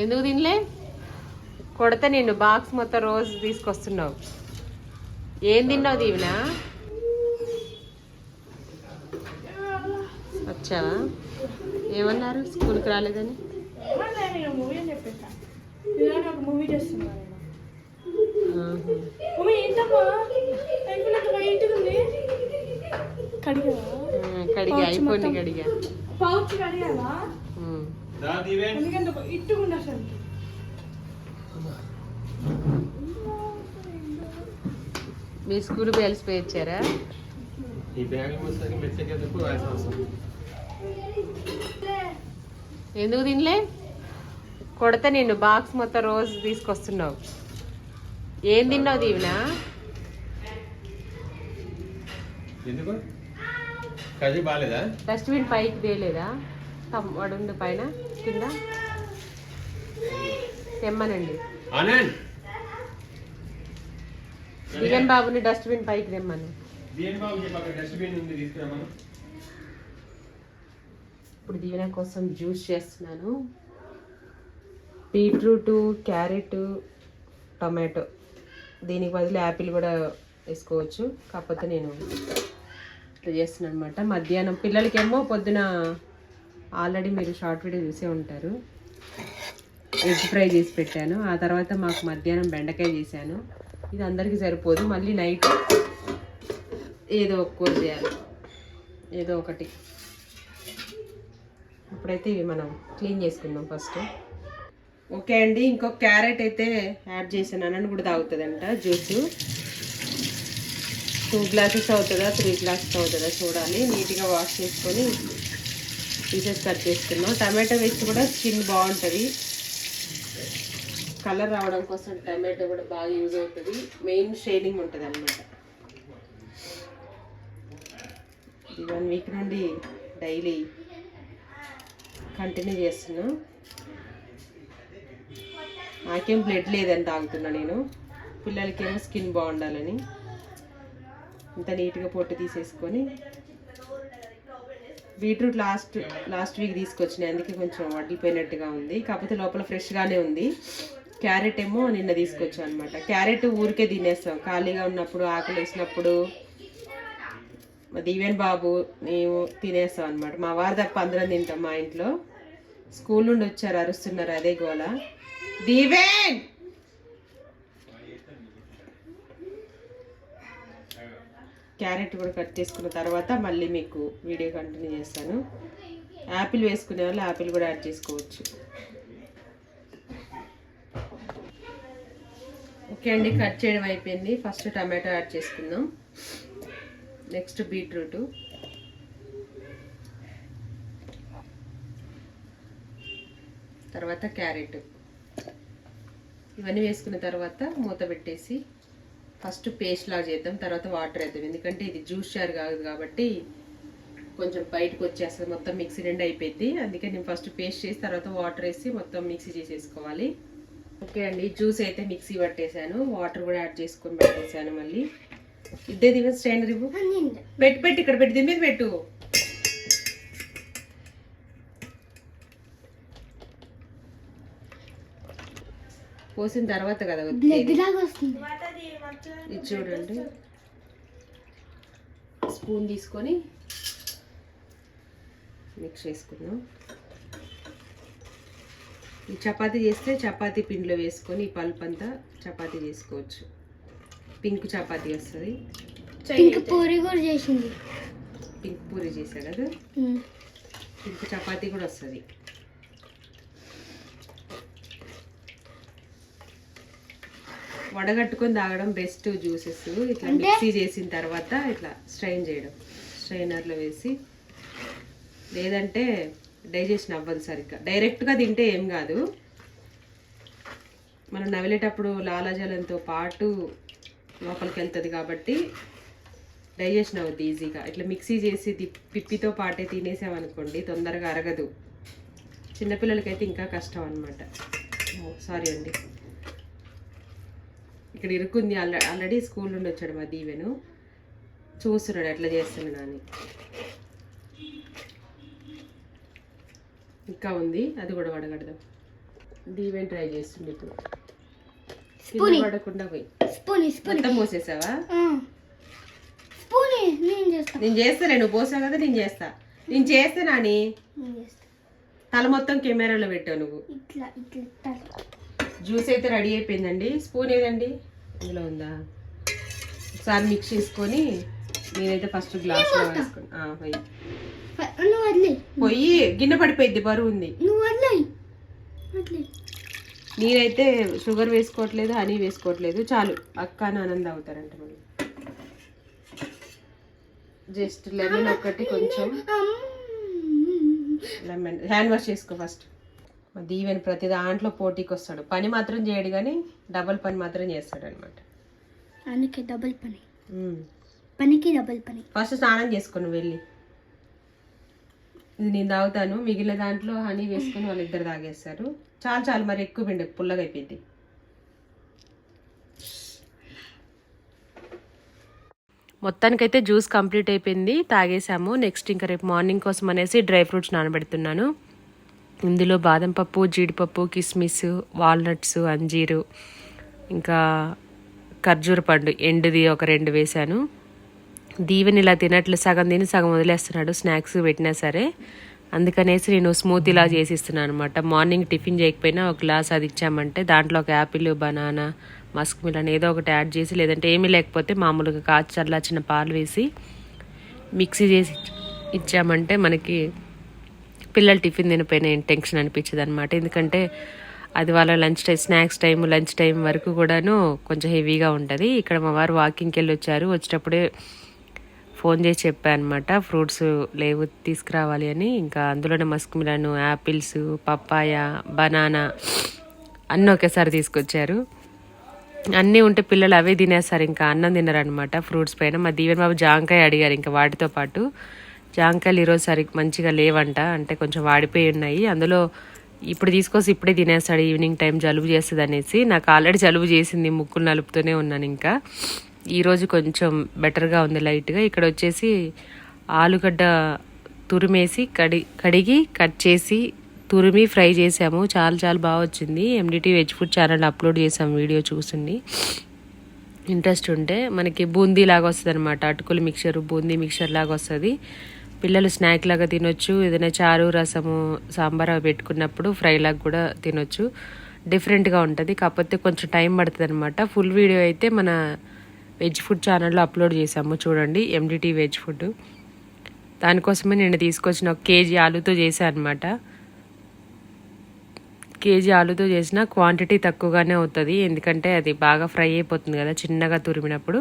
ఎందుకు తినలే? కొడితే నిన్ను బాక్స్ మొత్తం రోజు తీసుకొస్తున్నావు. ఏం తిన్నావు దీవెనా? వచ్చావా? ఏమన్నారు? స్కూల్కి రాలేదని? కడిగా. అయిపోయింది. కడిగా. ఎందుకంటే ఇట్టుకుండా అసలు మీ స్కూల్ బెల్స్ పే ఇచ్చారా? ఈ బ్యాగ్ మొత్తం మెచ్చకేందుకు ఎందుకు తినలే? కొడితే నిన్ను బాక్స్ మొత్తం రోజు తీసుకొస్తున్నావు. ఏం తిన్నావు దీవెనా? ఎందుకు? కది బాగాలేదా? డస్ట్బిన్ పైకి తేలేదా? తమ్- వాడుండు పైన. కింద తెమ్మనండి. ఆనంద్. దిగన్ బాబుని డస్ట్బిన్ పైకి తెమ్మను. డస్ట్బిన్ ఉంది తీసుకురామను. ఇప్పుడు దీవెన కోసం జ్యూస్ చేస్తున్నాను. Beetroot carrot tomato. దీనికి బదులు యాపిల్ కూడా వేసుకోవచ్చు. కాకపోతే నేను ఇట్లా చేస్తున్నాను అనమాట మధ్యాహ్నం పిల్లలకేమో పొద్దున ఆల్రెడీ మీరు షార్ట్ వీడియో చూసే ఉంటారు. ఎగ్ ఫ్రై చేసి పెట్టాను. ఆ తర్వాత మాకు మధ్యాహ్నం బెండకాయ చేశాను. ఇది అందరికీ సరిపోదు. మళ్ళీ నైట్ ఏదో ఒక కూర చేయాలి. ఏదో ఒకటి. ఇప్పుడైతే ఇవి మనం క్లీన్ చేసుకుందాం ఫస్ట్. ఓకే అండి ఇంకొక క్యారెట్ అయితే యాడ్ చేశాను. అన్నను కూడా తాగుతుందంట. జ్యూస్. టూ గ్లాసెస్ అవుతుందా? త్రీ గ్లాసెస్ అవుతుందా? చూడాలి. నీట్గా వాష్ చేసుకొని పీసెస్ కట్ చేసుకున్నాం టమాటో వేసి కూడా స్కిన్ బాగుంటుంది. కలర్ రావడం కోసం టమాటో కూడా బాగా యూజ్ అవుతుంది. మెయిన్ షేడింగ్ ఉంటుంది అనమాట ఈ వన్ వీక్ నుండి డైలీ కంటిన్యూ చేస్తున్నా. నాకేం బ్లడ్ లేదని తాగుతున్నా నేను. పిల్లలకేమో స్కిన్ బాగుండాలని. ఇంత నీట్గా పొట్టు తీసేసుకొని బీట్రూట్ లాస్ట్ లాస్ట్ వీక్ తీసుకొచ్చినాయి. అందుకే కొంచెం వడ్డిపోయినట్టుగా ఉంది. కాకపోతే లోపల ఫ్రెష్గానే ఉంది. క్యారెట్ ఏమో నిన్న తీసుకొచ్చాను అనమాట క్యారెట్ ఊరికే తినేస్తాం. ఖాళీగా ఉన్నప్పుడు ఆకలి వేసినప్పుడు. మా దీవెన్ బాబు మేము తినేస్తాం అనమాట మా వారి తప్ప అందరం తింటాం మా ఇంట్లో. స్కూల్ నుండి వచ్చారు అరుస్తున్నారు అదే గోల. దీవెన్ క్యారెట్ కూడా కట్ చేసుకున్న తర్వాత మళ్ళీ మీకు వీడియో కంటిన్యూ చేస్తాను. యాపిల్ వేసుకునే వాళ్ళు యాపిల్ కూడా యాడ్ చేసుకోవచ్చు. ఓకే అండి కట్ చేయడం అయిపోయింది. ఫస్ట్ టమాటో యాడ్ చేసుకుందాం. Next beetroot. తర్వాత క్యారెట్. ఇవన్నీ వేసుకున్న తర్వాత మూత పెట్టేసి ఫస్ట్ పేస్ట్ లాగా చేద్దాం తర్వాత వాటర్ వేద్దాం. ఎందుకంటే ఇది జ్యూస్ షార్ కాదు కాబట్టి కొంచెం బయటకు వచ్చేస్తుంది మొత్తం మిక్సీ నిండా అయిపోయింది. అందుకే నేను ఫస్ట్ పేస్ట్ చేసి తర్వాత వాటర్ వేసి మొత్తం మిక్సీ చేసేసుకోవాలి. ఓకే అండి జ్యూస్ అయితే మిక్సీ పట్టేశాను వాటర్ కూడా యాడ్ చేసుకొని పెట్టేశాను మళ్ళీ. ఇద్దే దివస్ స్టాండర్ ఇవ్వు. పెట్టు పెట్టు ఇక్కడ పెట్టి దీని మీద పెట్టు. పోసిన తర్వాత కదా వచ్చేది. వస్తుంది. ఇది చూడండి. స్పూన్ తీసుకొని మిక్స్ చేసుకుందాం. ఈ చపాతీ చేస్తే చపాతీ పిండిలో వేసుకొని ఈ పల్ప్ అంతా చపాతీ చేసుకోవచ్చు. పింక్ చపాతీ వస్తుంది. పింక్ పూరి కూడా చేసింది. పింక్ పూరి చేసా కదా? పింక్ చపాతీ కూడా వస్తుంది. వడగట్టుకొని తాగడం బెస్ట్ జ్యూసెస్ ఇట్లా మిక్సీ చేసిన తర్వాత ఇట్లా స్ట్రైన్ చేయడం. స్ట్రైనర్లో వేసి. లేదంటే డైజెషన్ అవ్వదు సరిగ్గా. డైరెక్ట్గా తింటే ఏం కాదు. మనం నవిలేటప్పుడు లాలాజలంతో పాటు లోపలికి వెళ్తుంది కాబట్టి డైజెషన్ అవుద్ది ఈజీగా ఇట్లా మిక్సీ చేసి పిప్పితో పాటే తినేసామనుకోండి తొందరగా అరగదు. చిన్నపిల్లలకైతే ఇంకా కష్టం అనమాట సారీ అండి. ఇక్కడ ఇరుక్కుంది ఆల్రెడీ ఆల్రెడీ స్కూల్ నుండి వచ్చాడు మా దీవెను. చూస్తున్నాడు ఎట్లా చేస్తున్నాడు అని ఇంకా ఉంది అది కూడా వడగడదాం. దీవెన్ ట్రై చేస్తుంది ఇప్పుడు. స్పూని. పడకుండా పోయి. Spoon spoon. మొత్తం పోసేసావా? స్పూన్ నేను చేస్తా. నేను చేస్తానే నువ్వు పోసావు కదా నేను చేస్తా. నేను చేస్తే నాని. తల మొత్తం కెమెరాలో పెట్టావు నువ్వు. ఇట్లా ఇట్లా ఇట్లా. జ్యూస్ అయితే రెడీ అయిపోయిందండి. స్పూన్ ఏదండి? ఇందులో ఉందా? ఒకసారి మిక్స్ చేసుకొని నేనైతే ఫస్ట్ గ్లాస్లో వేసుకుని ఆ, పోయి. ఫ- నువ్వు వదిలే. పోయి గిన్నె పడిపోయింది బరువు ఉంది. నేనైతే షుగర్ వేసుకోవట్లేదు హనీ వేసుకోవట్లేదు చాలు. అక్క ఆనంద్ అవుతారంట మళ్ళీ. జస్ట్ లెమన్ ఒకటి కొంచెం. లెమన్ హ్యాండ్ వాష్ చేసుకో ఫస్ట్ దీవెన్ ప్రతి దాంట్లో పోటీకి వస్తాడు పని మాత్రం చేయడు కానీ డబల్ పని మాత్రం చేస్తాడు అనమాట అందుకే డబుల్ పని. పనికి డబుల్ పని. ఫస్ట్ స్నానం చేసుకుని వెళ్ళి. ఇది నేను తాగుతాను మిగిలిన దాంట్లో హనీ వేసుకొని వాళ్ళిద్దరు తాగేస్తారు. చాలు చాలు మరి ఎక్కువ పిండి పుల్లగా అయిపోయింది. మొత్తానికైతే జ్యూస్ కంప్లీట్ అయిపోయింది తాగేసాము. నెక్స్ట్ ఇంకా రేపు మార్నింగ్ కోసం అనేసి డ్రై ఫ్రూట్స్ నానబెడుతున్నాను. ఇందులో బాదం పప్పు జీడిపప్పు కిస్మిస్ వాల్నట్స్ అంజీరు ఇంకా ఖర్జూర పండు ఎండుది ఒక రెండు వేశాను. దీవెని ఇలా తినట్లు సగం తిని సగం వదిలేస్తున్నాడు స్నాక్స్ పెట్టినా సరే. అందుకనేసి నేను స్మూతీలా చేసిస్తున్నాను అనమాట మార్నింగ్ టిఫిన్ చేయకపోయినా ఒక గ్లాస్ అది ఇచ్చామంటే దాంట్లో ఒక యాపిల్ బనానా మస్క్ మిలన్ ఏదో ఒకటి యాడ్ చేసి లేదంటే ఏమీ లేకపోతే మామూలుగా కాచి చల్లార్చిన పాలు వేసి మిక్సీ చేసి ఇచ్చామంటే మనకి పిల్లలు టిఫిన్ తినిపోయిన టెన్షన్ అనిపించదు అనమాట ఎందుకంటే అది వాళ్ళ lunch time snacks time lunch time వరకు కూడాను కొంచెం హెవీగా ఉంటుంది. ఇక్కడ మా వారు వాకింగ్కి వెళ్ళి వచ్చారు వచ్చేటప్పుడే ఫోన్ చేసి చెప్పాను అనమాట ఫ్రూట్స్ లేవు తీసుకురావాలి అని. ఇంకా అందులోనే మస్క్ మిలను యాపిల్స్ పప్పాయ బనానా అన్నీ ఒకేసారి తీసుకొచ్చారు. అన్నీ ఉంటే పిల్లలు అవే తినేస్తారు. ఇంకా అన్నం తినరనమాట ఫ్రూట్స్ పైన మా దీవెన్ బాబు జాంకాయ అడిగారు. ఇంకా వాటితో పాటు జాంకాయలు ఈరోజు సరి మంచిగా లేవంట అంటే కొంచెం వాడిపోయి ఉన్నాయి. అందులో ఇప్పుడు తీసుకొచ్చి ఇప్పుడే తినేస్తాడు ఈవినింగ్ టైం జలుబు చేస్తుంది అనేసి. నాకు ఆల్రెడీ జలుబు చేసింది ముక్కులు నలుపుతూనే ఉన్నాను ఇంకా. ఈరోజు కొంచెం బెటర్గా ఉంది లైట్గా. ఇక్కడ వచ్చేసి ఆలుగడ్డ తురిమేసి కడి కడిగి కట్ చేసి తురిమి ఫ్రై చేసాము. చాలా చాలా బాగా వచ్చింది. MDT veg food channel upload చేసాం వీడియో చూసింది ఇంట్రెస్ట్ ఉంటే మనకి బూందీ లాగా వస్తుంది అనమాట అటుకులు మిక్చర్ బూందీ మిక్చర్ లాగా వస్తుంది. పిల్లలు స్నాక్ లాగా తినొచ్చు ఏదైనా చారు రసము సాంబార్ అవి పెట్టుకున్నప్పుడు ఫ్రై లాగా కూడా తినొచ్చు. డిఫరెంట్గా ఉంటుంది. కాకపోతే కొంచెం టైం పడుతుంది అనమాట ఫుల్ వీడియో అయితే మన వెజ్ ఫుడ్ ఛానల్లో అప్లోడ్ చేసాము చూడండి ఎండిటీ వెజ్ ఫుడ్. దానికోసమే నేను తీసుకొచ్చిన ఒక కేజీ ఆలుతో చేశాను అనమాట కేజీ ఆలుతో చేసిన క్వాంటిటీ తక్కువగానే అవుతుంది. ఎందుకంటే అది బాగా ఫ్రై అయిపోతుంది కదా చిన్నగా తురిమినప్పుడు.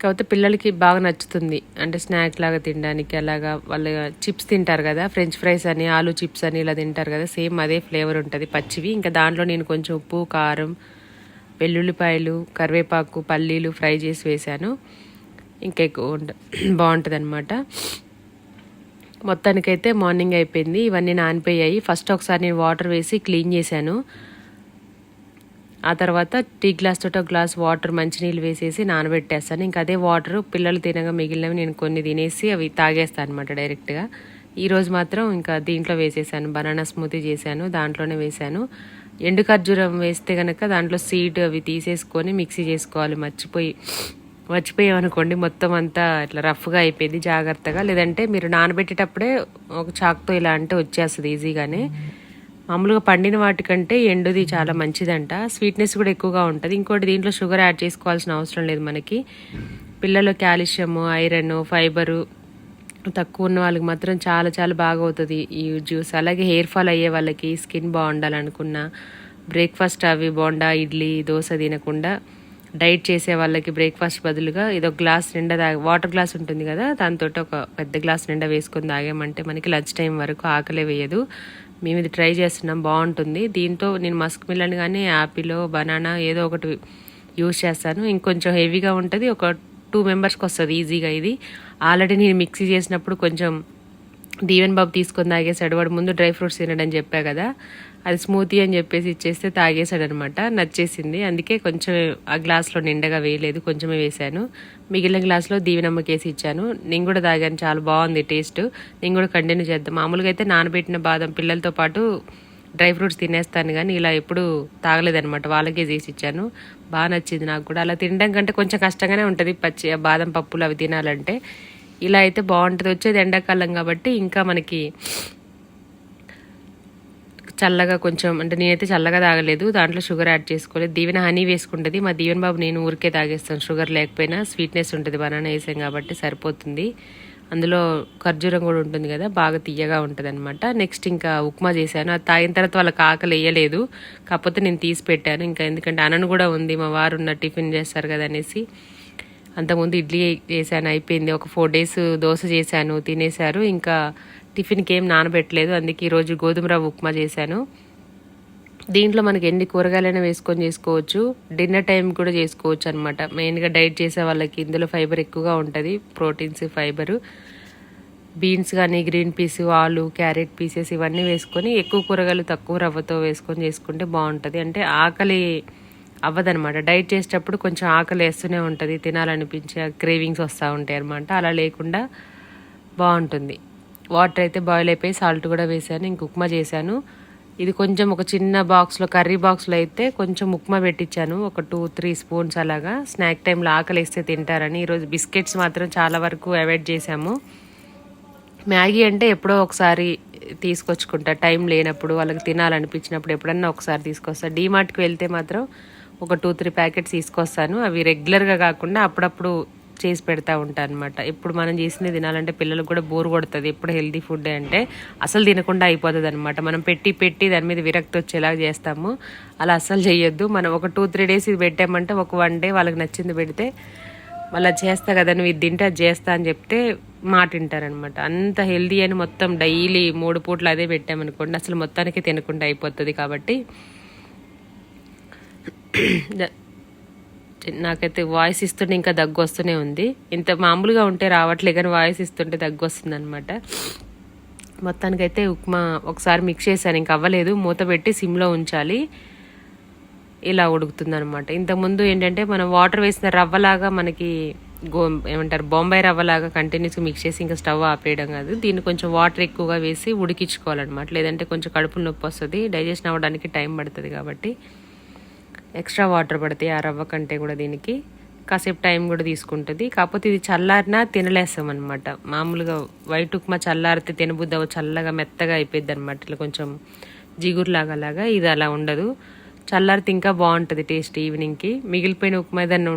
కాకపోతే పిల్లలకి బాగా నచ్చుతుంది. అంటే స్నాక్ లాగా తినడానికి అలాగా వాళ్ళు చిప్స్ తింటారు కదా ఫ్రెంచ్ ఫ్రైస్ అని ఆలు చిప్స్ అని ఇలా తింటారు కదా సేమ్ అదే ఫ్లేవర్ ఉంటుంది పచ్చివి. ఇంకా దాంట్లో నేను కొంచెం ఉప్పు కారం వెల్లుల్లిపాయలు కరివేపాకు పల్లీలు ఫ్రై చేసి వేశాను ఇంకా ఎక్కువ బాగుంటుంది అనమాట మొత్తానికైతే మార్నింగ్ అయిపోయింది. ఇవన్నీ నానిపోయాయి. ఫస్ట్ ఒకసారి నేను వాటర్ వేసి క్లీన్ చేశాను. ఆ తర్వాత టీ గ్లాస్ తోట గ్లాస్ వాటర్ మంచినీళ్ళు వేసేసి నానబెట్టేస్తాను. ఇంకా అదే వాటర్ పిల్లలు తినగా మిగిలినవి నేను కొన్ని తినేసి అవి తాగేస్తాను అనమాట డైరెక్ట్గా ఈరోజు మాత్రం ఇంకా దీంట్లో వేసేసాను. బనానా స్మూతీ చేశాను దాంట్లోనే వేశాను. ఎండు ఖర్జూరం వేస్తే కనుక దాంట్లో సీడ్ అవి తీసేసుకొని మిక్సీ చేసుకోవాలి. మర్చిపోయి మర్చిపోయామనుకోండి మొత్తం అంతా ఇట్లా రఫ్గా అయిపోయింది జాగ్రత్తగా. లేదంటే మీరు నానబెట్టేటప్పుడే ఒక చాక్తో ఇలా అంటే వచ్చేస్తుంది ఈజీగానే మామూలుగా పండిన వాటికంటే ఎండుది చాలా మంచిదంట. స్వీట్నెస్ కూడా ఎక్కువగా ఉంటుంది. ఇంకోటి దీంట్లో షుగర్ యాడ్ చేసుకోవాల్సిన అవసరం లేదు మనకి. పిల్లలు కాల్షియము ఐరన్ ఫైబరు తక్కువ ఉన్న వాళ్ళకి మాత్రం చాలా చాలా బాగా అవుతుంది ఈ జ్యూస్ అలాగే హెయిర్ ఫాల్ అయ్యే వాళ్ళకి స్కిన్ బాగుండాలనుకున్న బ్రేక్ఫాస్ట్ అవి బోండా ఇడ్లీ దోశ తినకుండా డైట్ చేసే వాళ్ళకి బ్రేక్ఫాస్ట్ బదులుగా ఇదొక గ్లాస్ నిండా తాగ వాటర్ గ్లాస్ ఉంటుంది కదా దాంతో ఒక పెద్ద గ్లాస్ నిండా వేసుకొని తాగామంటే మనకి లంచ్ టైం వరకు ఆకలే వేయదు. మేము ఇది ట్రై చేస్తున్నాం బాగుంటుంది. దీంతో నేను మస్క్ మిలన్ కానీ యాపిల్ బనానా ఏదో ఒకటి యూజ్ చేస్తాను. ఇంకొంచెం హెవీగా ఉంటుంది ఒక టూ మెంబర్స్కి వస్తుంది ఈజీగా ఇది. ఆల్రెడీ నేను మిక్సీ చేసినప్పుడు కొంచెం దీవెన్ బాబు తీసుకొని తాగేసాడు వాడు ముందు డ్రై ఫ్రూట్స్ తినడని చెప్పా కదా అది స్మూతీ అని చెప్పేసి ఇచ్చేస్తే తాగేసాడు అనమాట నచ్చేసింది. అందుకే కొంచెం ఆ గ్లాస్లో నిండగా వేయలేదు కొంచెమే వేశాను. మిగిలిన గ్లాస్లో దీవినమ్మకేసి వేసి ఇచ్చాను. నేను కూడా తాగాను. చాలా బాగుంది టేస్ట్. నేను కూడా కంటిన్యూ చేద్దాం. మామూలుగా అయితే నానబెట్టిన బాదం పిల్లలతో పాటు డ్రై ఫ్రూట్స్ తినేస్తాను కానీ ఇలా ఎప్పుడు తాగలేదనమాట వాళ్ళకే చేసి ఇచ్చాను. బాగా నచ్చింది నాకు కూడా. అలా తినడం కంటే కొంచెం కష్టంగానే ఉంటుంది పచ్చి బాదం పప్పులు అవి తినాలంటే. ఇలా అయితే బాగుంటుంది. వచ్చేది ఎండాకాలం కాబట్టి ఇంకా మనకి చల్లగా కొంచెం అంటే నేనైతే చల్లగా తాగలేదు దాంట్లో షుగర్ యాడ్ చేసుకోలేదు. దీవెన హనీ వేసుకుంటుంది. మా దీవెన బాబు నేను ఊరికే తాగేస్తాను. షుగర్ లేకపోయినా స్వీట్నెస్ ఉంటుంది. బనానా వేసాం కాబట్టి సరిపోతుంది. అందులో ఖర్జూరం కూడా ఉంటుంది కదా బాగా తీయగా ఉంటుంది అనమాట నెక్స్ట్ ఇంకా ఉప్మా చేశాను. అది తాగిన తర్వాత వాళ్ళకి ఆకలి వేయలేదు. కాకపోతే నేను తీసి పెట్టాను. ఇంకా ఎందుకంటే అనను కూడా ఉంది. మా వారు ఉన్న టిఫిన్ చేస్తారు కదా అనేసి. అంతకుముందు ఇడ్లీ చేశాను. అయిపోయింది. ఒక ఫోర్ డేస్ దోశ చేశాను. తినేశారు. ఇంకా టిఫిన్కి ఏం నానబెట్టలేదు. అందుకే ఈరోజు గోధుమ రవ్వ ఉప్మా చేశాను. దీంట్లో మనకి ఎన్ని కూరగాయలైనా వేసుకొని చేసుకోవచ్చు. డిన్నర్ టైం కూడా చేసుకోవచ్చు అనమాట మెయిన్గా డైట్ చేసే వాళ్ళకి ఇందులో ఫైబర్ ఎక్కువగా ఉంటుంది. Proteins fibre. బీన్స్ కానీ గ్రీన్ పీస్ ఆలు క్యారెట్ పీసెస్ ఇవన్నీ వేసుకొని ఎక్కువ కూరగాయలు తక్కువ రవ్వతో వేసుకొని చేసుకుంటే బాగుంటుంది. అంటే ఆకలి అవ్వదనమాట డైట్ చేసేటప్పుడు కొంచెం ఆకలి వేస్తూనే ఉంటుంది. తినాలనిపించే క్రేవింగ్స్ వస్తూ ఉంటాయి అనమాట అలా లేకుండా బాగుంటుంది. వాటర్ అయితే బాయిల్ అయిపోయి సాల్ట్ కూడా వేసాను ఇంక ఉప్మా చేశాను. ఇది కొంచెం ఒక చిన్న బాక్స్లో కర్రీ బాక్స్లో అయితే కొంచెం ఉప్మా పెట్టించాను ఒక టూ త్రీ స్పూన్స్ అలాగా. స్నాక్ టైంలో ఆకలి వేస్తే తింటారని. ఈరోజు బిస్కెట్స్ మాత్రం చాలా వరకు అవాయిడ్ చేశాము. మ్యాగీ అంటే ఎప్పుడో ఒకసారి తీసుకొచ్చుకుంటా. టైం లేనప్పుడు వాళ్ళకి తినాలనిపించినప్పుడు ఎప్పుడన్నా ఒకసారి తీసుకొస్తా. డీమార్ట్కి వెళ్తే మాత్రం ఒక టూ త్రీ ప్యాకెట్స్ తీసుకొస్తాను. అవి రెగ్యులర్గా కాకుండా అప్పుడప్పుడు చేసి పెడతా ఉంటాను అనమాట ఇప్పుడు మనం చేసింది తినాలంటే పిల్లలకు కూడా బోర్ కొడుతుంది. ఎప్పుడు హెల్దీ ఫుడ్ అంటే అసలు తినకుండా అయిపోతుంది అనమాట మనం పెట్టి పెట్టి దాని మీద విరక్తి వచ్చేలాగా చేస్తాము. అలా అస్సలు చేయొద్దు. మనం ఒక టూ త్రీ డేస్ ఇది పెట్టామంటే ఒక వన్ డే వాళ్ళకి నచ్చింది పెడితే మళ్ళీ చేస్తా కదా నువ్వు ఇది తింటే అది చేస్తా అని చెప్తే మాట వింటారనమాట అంత హెల్దీ అని మొత్తం డైలీ మూడు పూట్లు అదే పెట్టామనుకోండి అసలు మొత్తానికి తినకుండా అయిపోతుంది కాబట్టి. నాకైతే వాయిస్ ఇస్తుంటే ఇంకా దగ్గు వస్తూనే ఉంది. ఇంత మామూలుగా ఉంటే రావట్లే కానీ వాయిస్ ఇస్తుంటే దగ్గు వస్తుంది అనమాట మొత్తానికైతే ఉప్మా ఒకసారి మిక్స్ చేశాను. ఇంకా అవ్వలేదు. మూత పెట్టి సిమ్లో ఉంచాలి. ఇలా ఉడుకుతుంది అనమాట ఇంతకుముందు ఏంటంటే మనం వాటర్ వేసిన రవ్వలాగా మనకి గో ఏమంటారు బొంబాయి రవ్వలాగా కంటిన్యూస్గా మిక్స్ చేసి ఇంకా స్టవ్ ఆపేయడం కాదు. దీన్ని కొంచెం వాటర్ ఎక్కువగా వేసి ఉడికించుకోవాలన్నమాట. లేదంటే కొంచెం కడుపులో నొప్పి వస్తుంది. డైజెషన్ అవ్వడానికి టైం పడుతుంది కాబట్టి. ఎక్స్ట్రా వాటర్ పడతాయి ఆ రవ్వ కంటే కూడా దీనికి. కాసేపు టైం కూడా తీసుకుంటుంది. కాకపోతే ఇది చల్లారినా తినలేస్తాం అనమాట మామూలుగా వైట్ ఉప్మా చల్లారితే తినబుద్ది చల్లగా మెత్తగా అయిపోద్ది అనమాట ఇట్లా కొంచెం జిగురులాగా లాగా ఇది అలా ఉండదు. చల్లారితే ఇంకా బాగుంటుంది టేస్ట్ ఈవినింగ్కి మిగిలిపోయిన ఉప్మా ఏదన్నా